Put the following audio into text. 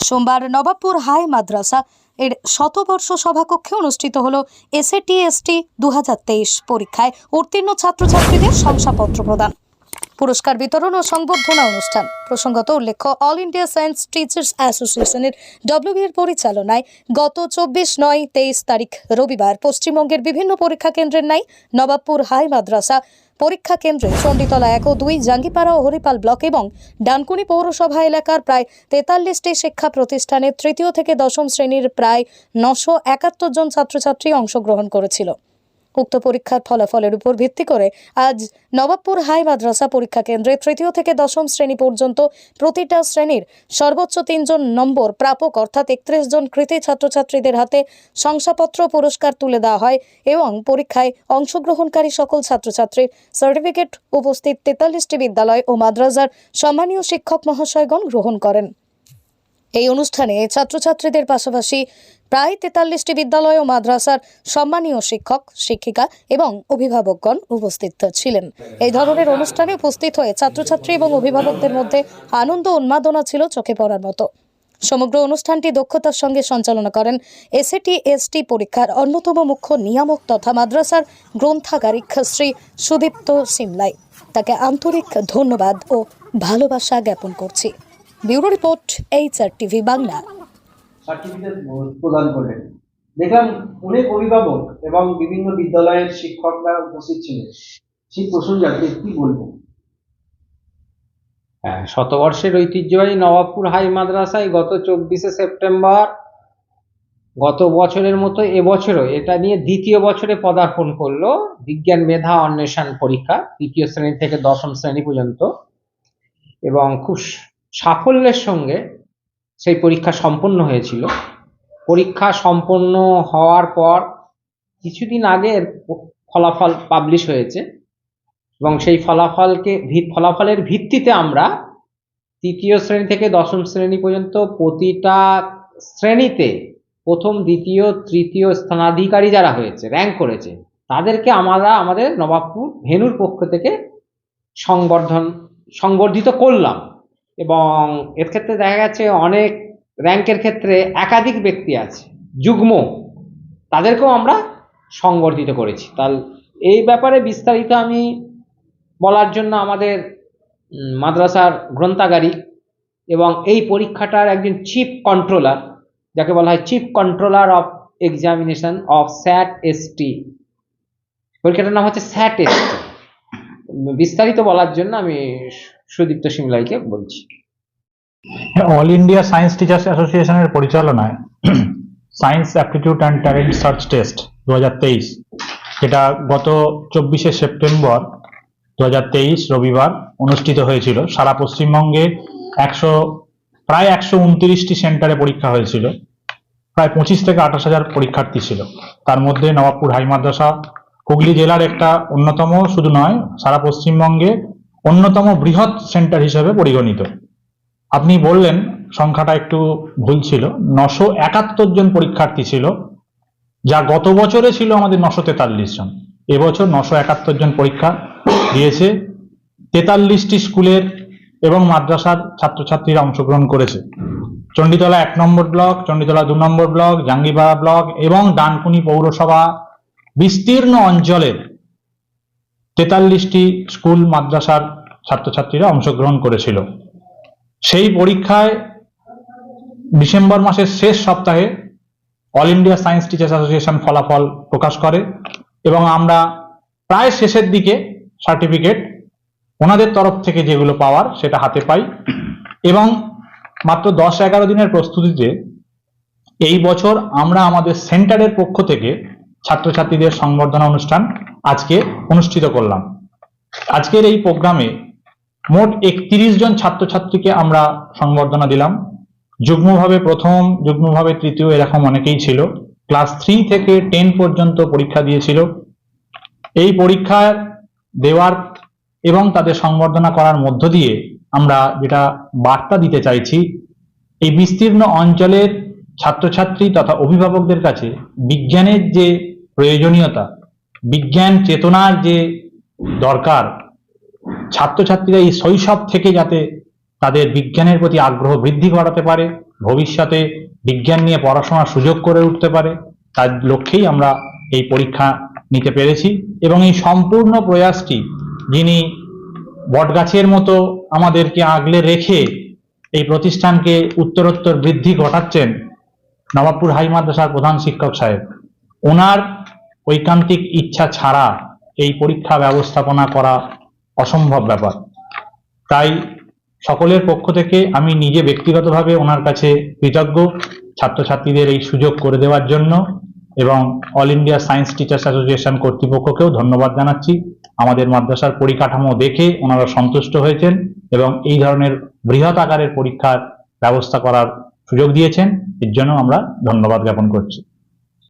সোমবার নবাবপুর হাই মাদ্রাসা এর শতবর্ষ সভাকক্ষে অনুষ্ঠিত হল এসএটি এসটি দু পরীক্ষায় উত্তীর্ণ ছাত্রছাত্রীদের শংসাপত্র প্রদান। পুরস্কার বিতরণ ও সংবর্ধনা অনুষ্ঠান। প্রসঙ্গত উল্লেখ্য, অল ইন্ডিয়া সায়েন্স টিচার্স অ্যাসোসিয়েশনের ডব্লিউবি এর পরিচালনায় গত চব্বিশ নয় তেইশ তারিখ রবিবার পশ্চিমবঙ্গের বিভিন্ন পরীক্ষা কেন্দ্রের নাই নবাবপুর হাই মাদ্রাসা পরীক্ষা কেন্দ্রে চণ্ডীতলা এক ও দুই জাঙ্গিপাড়া ও হরিপাল ব্লক এবং ডানকুনি পৌরসভা এলাকার প্রায় তেতাল্লিশটি শিক্ষা প্রতিষ্ঠানের তৃতীয় থেকে দশম শ্রেণির প্রায় নশো একাত্তর জন ছাত্রছাত্রী অংশগ্রহণ করেছিল। উক্ত পরীক্ষার ফলাফলের উপর ভিত্তি করে আজ নবাবপুর হাই মাদ্রাসা পরীক্ষা কেন্দ্রে তৃতীয় থেকে দশম শ্রেণি পর্যন্ত প্রতিটা শ্রেণির সর্বোচ্চ তিনজন নম্বর প্রাপক অর্থাৎ একত্রিশ জন কৃতি ছাত্রছাত্রীদের হাতে শংসাপত্র পুরস্কার তুলে দেওয়া হয় এবং পরীক্ষায় অংশগ্রহণকারী সকল ছাত্রছাত্রীর সার্টিফিকেট উপস্থিত তেতাল্লিশটি বিদ্যালয় ও মাদ্রাসার সম্মানীয় শিক্ষক মহাশয়গণ গ্রহণ করেন। এই অনুষ্ঠানে ছাত্রছাত্রীদের পাশাপাশি প্রায় তেতাল্লিশটি বিদ্যালয় ও মাদ্রাসার সম্মানীয় শিক্ষক, শিক্ষিকা এবং অভিভাবকগণ উপস্থিত ছিলেন। এই ধরনের অনুষ্ঠানে উপস্থিত হয়ে ছাত্রছাত্রী এবং অভিভাবকদের মধ্যে আনন্দ উন্মাদনা ছিল চোখে পড়ার মতো। সমগ্র অনুষ্ঠানটি দক্ষতার সঙ্গে সঞ্চালনা করেন এসএটি এসটি পরীক্ষার অন্যতম মুখ্য নিয়ামক তথা মাদ্রাসার গ্রন্থাগারিক শ্রী সুদীপ্ত সিমলাই। তাকে আন্তরিক ধন্যবাদ ও ভালোবাসা জ্ঞাপন করছি। Bureau report HR TV Bangla. Certificate প্রদান করলেন। দেখলাম অনেক অভিভাবক এবং বিভিন্ন বিদ্যালয়ের শিক্ষকরা উপস্থিত ছিলেন। সেই প্রসঙ্গে আপনি কি বলবেন? হ্যাঁ শতবর্ষের ঐতিহ্যবাহী নবাবপুর হাই মাদ্রাসায় গত চব্বিশে সেপ্টেম্বর গত বছরের মতো এবছরও এটা নিয়ে দ্বিতীয় বছরে পদার্পণ করল বিজ্ঞান মেধা অন্বেষণ পরীক্ষা তৃতীয় শ্রেণি থেকে দশম শ্রেণি পর্যন্ত। এবং খুব সাফল্যের সঙ্গে সেই পরীক্ষা সম্পন্ন হয়েছিল। পরীক্ষা সম্পন্ন হওয়ার পর কিছুদিন আগে ফলাফল পাবলিশ হয়েছে এবং সেই ফলাফলকে ফলাফলের ভিত্তিতে আমরা তৃতীয় শ্রেণি থেকে দশম শ্রেণি পর্যন্ত প্রতিটা শ্রেণীতে প্রথম, দ্বিতীয়, তৃতীয় স্থানাধিকারী যারা হয়েছে র্যাঙ্ক করেছে, তাদেরকে আমরা আমাদের নবাবপুর ভেনুর পক্ষ থেকে সংবর্ধন সংবর্ধিত করলাম। এবং এর ক্ষেত্রে দেখা গেছে অনেক র্যাঙ্কের ক্ষেত্রে একাধিক ব্যক্তি আছে, যুগ্ম। তাদেরকেও আমরা সংবর্ধিত করেছি। তাহলে এই ব্যাপারে বিস্তারিত আমি বলার জন্য আমাদের মাদ্রাসার গ্রন্থাগারিক এবং এই পরীক্ষাটার একজন চিফ কন্ট্রোলার যাকে বলা হয় chief controller of examination of SAT ST পরীক্ষাটার নাম হচ্ছে স্যাট এসটি বিস্তারিত বলার জন্য আমি সুদীপ্ত সিমলাইকে বলছি। অল ইন্ডিয়া সায়েন্স টিচার্স অ্যাসোসিয়েশনের পরিচালনায় science aptitude and talent search test দু যেটা গত চব্বিশে সেপ্টেম্বর দুহাজার তেইশ রবিবার অনুষ্ঠিত হয়েছিল। সারা পশ্চিমবঙ্গে একশো, প্রায় একশো উনত্রিশটি সেন্টারে পরীক্ষা হয়েছিল। প্রায় পঁচিশ থেকে আঠাশ হাজার পরীক্ষার্থী ছিল। তার মধ্যে নবাবপুর হাই মাদ্রাসা হুগলি জেলার একটা অন্যতম শুধু নয়, সারা পশ্চিমবঙ্গে অন্যতম বৃহৎ সেন্টার হিসেবে পরিগণিত। আপনি বললেন সংখ্যাটা একটু ভুল ছিল। নশো একাত্তর জন পরীক্ষার্থী ছিল, যা গত বছরে ছিল আমাদের নশো তেতাল্লিশ জন। এবছর নশো একাত্তর জন পরীক্ষা দিয়েছে, তেতাল্লিশটি স্কুলের এবং মাদ্রাসার ছাত্রছাত্রীরা অংশগ্রহণ করেছে। চণ্ডীতলা এক নম্বর ব্লক, চণ্ডীতলা দু নম্বর ব্লক, জাঙ্গিপাড়া ব্লক এবং ডানকুনি পৌরসভা বিস্তীর্ণ অঞ্চলের তেতাল্লিশটি স্কুল, মাদ্রাসার ছাত্রছাত্রীরা অংশগ্রহণ করেছিল। সেই পরীক্ষায় ডিসেম্বর মাসের শেষ সপ্তাহে all India science teachers association ফলাফল প্রকাশ করে এবং আমরা প্রায় শেষের দিকে সার্টিফিকেট ওনাদের তরফ থেকে যেগুলো পাওয়ার সেটা হাতে পাই এবং মাত্র দশ এগারো দিনের প্রস্তুতিতে এই বছর আমরা আমাদের সেন্টারের পক্ষ থেকে ছাত্রছাত্রীদের সংবর্ধনা অনুষ্ঠান আজকে অনুষ্ঠিত করলাম। আজকের এই প্রোগ্রামে মোট একত্রিশ জন ছাত্রছাত্রীকে আমরা সংবর্ধনা দিলাম। যুগ্মভাবে প্রথম, যুগ্মভাবে তৃতীয় এরকম অনেকেই ছিল। ক্লাস থ্রি থেকে টেন পর্যন্ত পরীক্ষা দিয়েছিল। এই পরীক্ষা দেওয়ার এবং তাদের সংবর্ধনা করার মধ্য দিয়ে আমরা যেটা বার্তা দিতে চাইছি, এই বিস্তীর্ণ অঞ্চলের ছাত্রছাত্রী তথা অভিভাবকদের কাছে বিজ্ঞানের যে প্রয়োজনীয়তা, বিজ্ঞান চেতনার যে দরকার, ছাত্রছাত্রীরা এই শৈশব থেকে যাতে তাদের বিজ্ঞানের প্রতি আগ্রহ বৃদ্ধি করাতে পারে, ভবিষ্যতে বিজ্ঞান নিয়ে পড়াশোনার সুযোগ করে উঠতে পারে, তার লক্ষ্যেই আমরা এই পরীক্ষা নিতে পেরেছি এবং এই সম্পূর্ণ প্রয়াসটি যিনি বটগাছের মতো আমাদেরকে আগলে রেখে এই প্রতিষ্ঠানকে উত্তরোত্তর বৃদ্ধি ঘটাচ্ছেন নবাবপুর হাই মাদ্রাসার প্রধান শিক্ষক সাহেব। ওনার ঐকান্তিক ইচ্ছা ছাড়া এই পরীক্ষা ব্যবস্থাপনা করা অসম্ভব ব্যাপার। তাই সকলের পক্ষ থেকে আমি নিজে ব্যক্তিগতভাবে ওনার কাছে কৃতজ্ঞ ছাত্রছাত্রীদের এই সুযোগ করে দেওয়ার জন্য এবং all India science teachers association কর্তৃপক্ষকেও ধন্যবাদ জানাচ্ছি। আমাদের মাদ্রাসার পরিকাঠামো দেখে ওনারা সন্তুষ্ট হয়েছেন এবং এই ধরনের বৃহৎ আকারের পরীক্ষার ব্যবস্থা করার সুযোগ দিয়েছেন এর জন্য আমরা ধন্যবাদ জ্ঞাপন করছি।